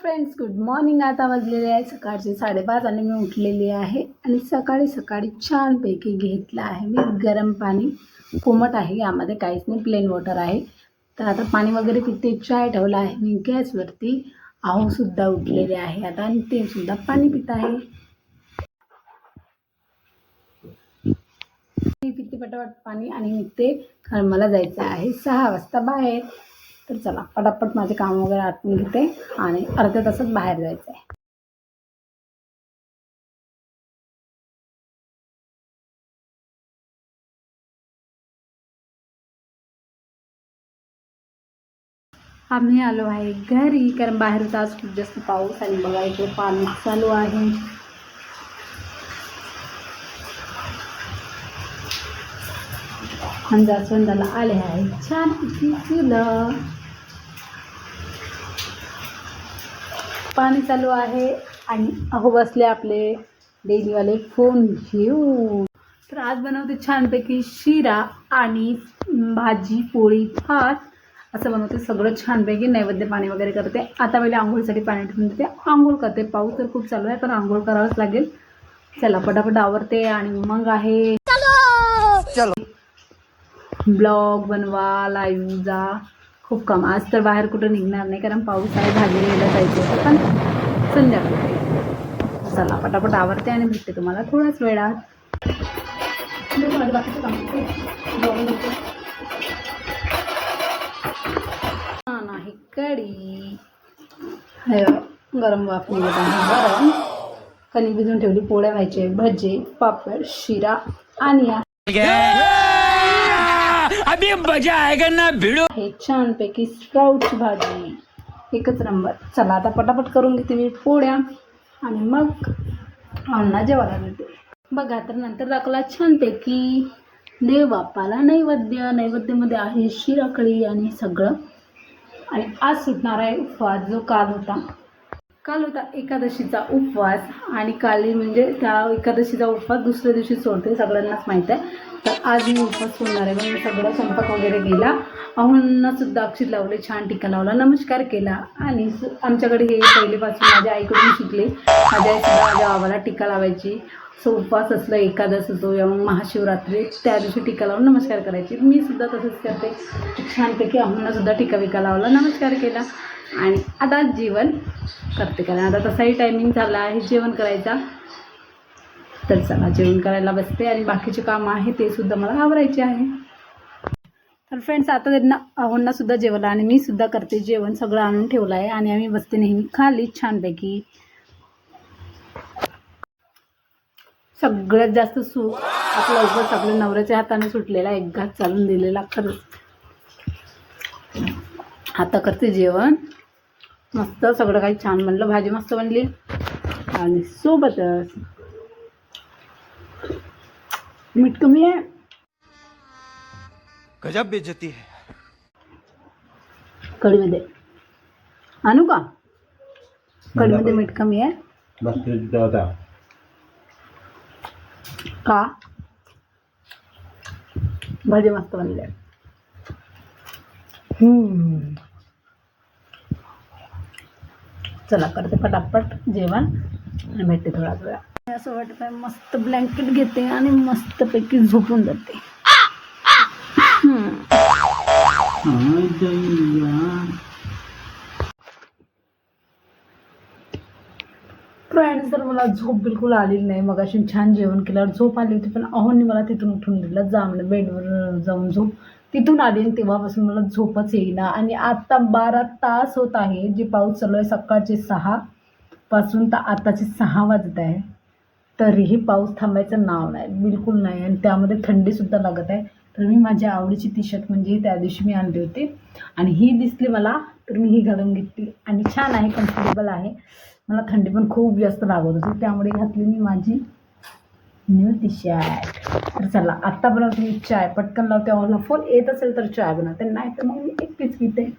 Friends good morning आता वाजलेले आहे सकाळचे साडेपाच आणि मी उठलेली आहे आणि सकाळी सकाळी छानपैकी घेतलं आहे मी. गरम पाणी कोमट आहे यामध्ये काहीच नाही. प्लेन वॉटर आहे. तर आता पाणी वगैरे पिते चाय ठेवला आहे. मी गॅसवरती आहोसुद्धा उठलेले आहे. आता आणि ते सुद्धा पाणी पित आहे. मी पिते पटापट पाणी आणि निघते ते मला जायचं आहे. सहा वाजता बाहेर. तर चला पटापट माझे काम वगैरे आटून घेते आणि अर्ध्या तासात बाहेर जायचं आहे आम्ही आलो आहे घरी कारण बाहेर होता आज खूप जास्त पाऊस आणि बघा इकडे पाणी चालू आहे. आणि जास्वंदाला आले आहे छान फुलं पाणी चालू आहे आणि अहो बसले आपले डेलीवाले फोन घेऊन. तर आज बनवते छानपैकी शिरा आणि भाजी पोळी भात. असं बनवते सगळं छानपैकी. नैवेद्य पाणी वगैरे करते. आता पहिले आंघोळीसाठी पाणी ठेवून देते. आंघोळ करते. पाऊस तर खूप चालू आहे पण आंघोळ करावंच लागेल. चला पटापट आवरते आणि मग आहे. ब्लॉग बनवा लाईव्ह जा. खूप काम. आज तर बाहेर कुठं निघणार नाही कारण पाऊस आहे भाजी घ्यायला जायचं पण संध्याकाळी. चला पटापट आवडते आणि भेटते तुम्हाला. थोड्याच वेळात. नाही कडी छान आहे कढी. हे गरम वाफ निघत आहे. गरम. कणिक भिजून ठेवली पोळ्या व्हायचे भजे पापड शिरा आणि अभी मजा आएगा ना भिड़ो। हे छानपैकी स्प्राऊटची भाजी. एकच नंबर. चला आता पटापट करून घेते मी पोळ्या. आणि मग अण्णा जेवायला मिळते बघा तर नंतर दाखवला छानपैकी देव बाप्पाला नैवेद्य. नैवेद्यामध्ये आहे शिराकळी आणि सगळं. आणि आज सुटणार आहे उपवास जो काल होता. काल होता एकादशीचा उपवास आणि काली म्हणजे त्या एकादशीचा उपवास दुसऱ्या दिवशी सोडते सगळ्यांनाच माहीत आहे. तर आज मी उपवास सोडणार आहे मग मी स्वयंपाक वगैरे गेला अहोंना सुद्धा अक्षित लावले छान टिका लावला नमस्कार केला. आणि आमच्याकडे हे पहिलेपासून माझ्या आईकडून शिकले. माझ्या आईसुद्धा माझ्या बाबाला टिका लावायची. असं उपवास असलं एकादस असो या मग महाशिवरात्री त्या दिवशी टीका लावून नमस्कार करायची. मी सुद्धा तसंच करते. छानपैकी अहोंना सुद्धा विका लावला नमस्कार केला. आणि आता जेवण करते. कारण आता तसाही टायमिंग झाला आहे जेवण करायचा. तर चला जेवण करायला बसते आणि बाकीचे काम आहे ते सुद्धा मला आवरायचे आहे. तर फ्रेंड्स आता त्यांना अहोंना सुद्धा जेवला आणि मी सुद्धा करते जेवण. सगळं आणून ठेवलं आहे आणि आम्ही बसते नेहमी खाली छानपैकी. सगळ्यात जास्त सुख आपला उपवास आपल्या नवऱ्याच्या हाताने सुटलेला एक घात चालून दिलेला खरंच. आता करते जेवण. मस्त सगळं काही छान बनलं. भाजी मस्त बनली. आणि सोबतच मीठ कमी आहे. गजब बेचती है. कढीमध्ये. आणू का? कढीमध्ये मीठ कमी आहे. का? भाजी मस्त बनली आहे. चला करते पटापट जेवण आणि भेटते थोडाच वेळा असं वाटत आहे मस्त ब्लँकेट घेते आणि मस्तपैकी झोपून जाते. फ्रेंड्स तर मला झोप बिलकुल आलेली नाही. मग अशी छान जेवण केल्यावर झोप आली होती पण अहोनी मला तिथून उठून दिलं. जा म्हणजे बेडवर जाऊन झोप. तिथून आली आणि तेव्हापासून मला झोपच येईना. आणि आत्ता बारा तास होत आहे जे पाऊस चालू आहे सकाळचे सहा पासून तर आत्ताचे सहा वाजत आहे. तरीही पाऊस थांबायचं नाव नाही बिलकुल नाही. आणि त्यामध्ये थंडीसुद्धा लागत आहे. तर मी माझ्या आवडीची टी शर्ट म्हणजे त्या दिवशी मी आणली होती. आणि ही दिसली मला तर मी ही घालून घेतली. आणि छान आहे कम्फर्टेबल आहे. मला थंडी पण खूप जास्त लागत होती त्यामुळे घातली मी माझी न्यू टी शर्ट तर चला आत्ता बनवते मी चाय. पटकन लावते ऑनला फोन येत असेल तर चाय बनवते नाही तर मग मी एकटीच पिते.